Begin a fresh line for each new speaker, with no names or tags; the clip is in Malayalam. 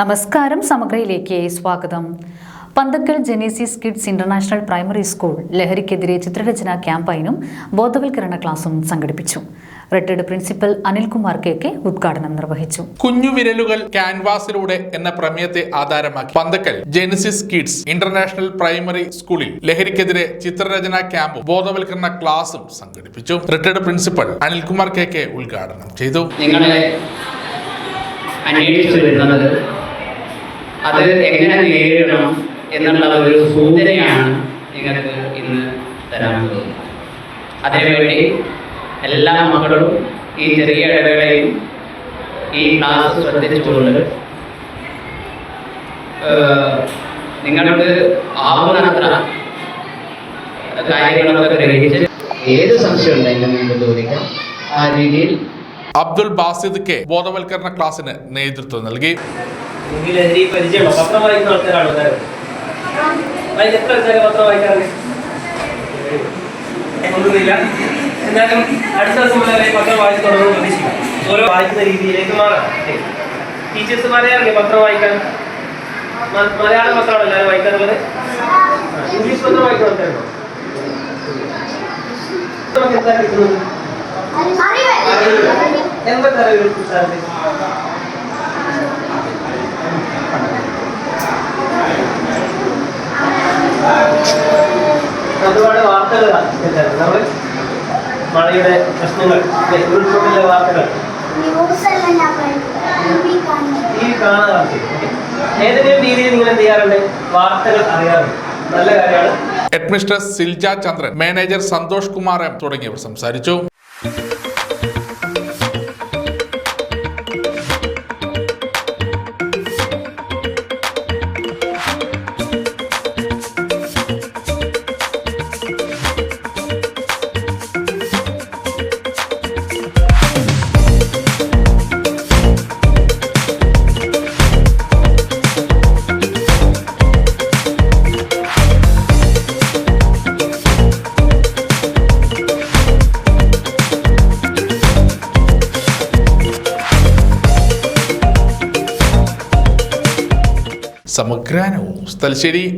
നമസ്കാരം സമഗ്രയിലേക്ക് സ്വാഗതം. Panthakkal Genesis Kids International primary school ലഹരിക്കെതിരെ ചിത്രരചന ക്യാമ്പയിനും ബോധവൽക്കരണ ക്ലാസും സംഘടിപ്പിച്ചു. Retired principal Anilkumar K K ഉദ്ഘാടനം നിർവഹിച്ചു.
കുഞ്ഞുവിരലുകൾ ക്യാൻവാസിലൂടെ എന്ന പ്രമേയത്തെ ആധാരമാക്കി Panthakkal Genesis Kids International primary സ്കൂളിൽ ലഹരിക്കെതിരെ ചിത്രരചന ക്യാമ്പും ബോധവൽക്കരണ ക്ലാസും സംഘടിപ്പിച്ചു. Retired principal Anilkumar K K ഉദ്ഘാടനം ചെയ്തു.
നിങ്ങളെ അന്വേഷിച്ചു വരുന്നത് അത് എങ്ങനെ നേരിടണം എന്നുള്ള ഒരു സൂചനയാണ് നിങ്ങൾക്ക് ഇന്ന് തരാൻ പോകുന്നത്. അതിനുവേണ്ടി എല്ലാ മക്കളും ഈ ചെറിയ ഇടവേളയിൽ ഈ ക്ലാസ് ശ്രദ്ധിച്ചുകൊണ്ട് നിങ്ങൾക്ക് ആവുന്നത്ര കാര്യങ്ങളൊക്കെ ഗ്രഹിച്ച് ഏത് സംശയം ഉണ്ടെങ്കിലും നിങ്ങൾക്ക് ചോദിക്കാം. ആ രീതിയിൽ
അബ്ദുൽ ബാസിദ് കെ ബോധവൽക്കരണ ക്ലാസ്സിന് നേതൃത്വം നൽകി.
എനിക്ക് ലഹരി പരിചയമുണ്ടോ പത്രം വായിക്കുന്ന ആൾക്കാരാണോ എല്ലാവരും? അതിൽ എത്ര ആൾക്കാർ പത്രം വായിക്കാറുണ്ട്? ഒന്നുമില്ല. എന്നാലും അടുത്ത ദിവസം മുതലേ പത്രം വായിച്ചു തുടങ്ങുമെന്ന് പ്രതീക്ഷിക്കാം ഓരോ വായിക്കുന്ന രീതിയിലേക്ക് മാറാം. ടീച്ചേഴ്സ് പറയാറില്ലേ പത്രം വായിക്കാൻ. മലയാള പത്രമാണ് എല്ലാവരും വായിക്കാറുള്ളത്? ഇംഗ്ലീഷ് പത്രം വായിക്കുന്ന ആൾക്കാരുണ്ടോ? എന്താ കിട്ടുന്നത്. എന്തൊക്കെ അറിവ് കിട്ടാറുണ്ട് ഒരുപാട് വാർത്തകൾ നമ്മൾ മഴയുടെ പ്രശ്നങ്ങൾ? ഉരുൾപൊട്ടലിലെ വാർത്തകൾ. ഈ കാണാറുണ്ട് ഏതെങ്കിലും രീതിയിൽ നിങ്ങൾ എന്ത് ചെയ്യാറുണ്ട്? വാർത്തകൾ അറിയാറുണ്ട്. നല്ല കാര്യമാണ്.
Headmistress Silja Chandran manager Santhosh Kumar M തുടങ്ങിയവർ സംസാരിച്ചു. സമഗ്ര ന്യൂസ് തലശ്ശേരി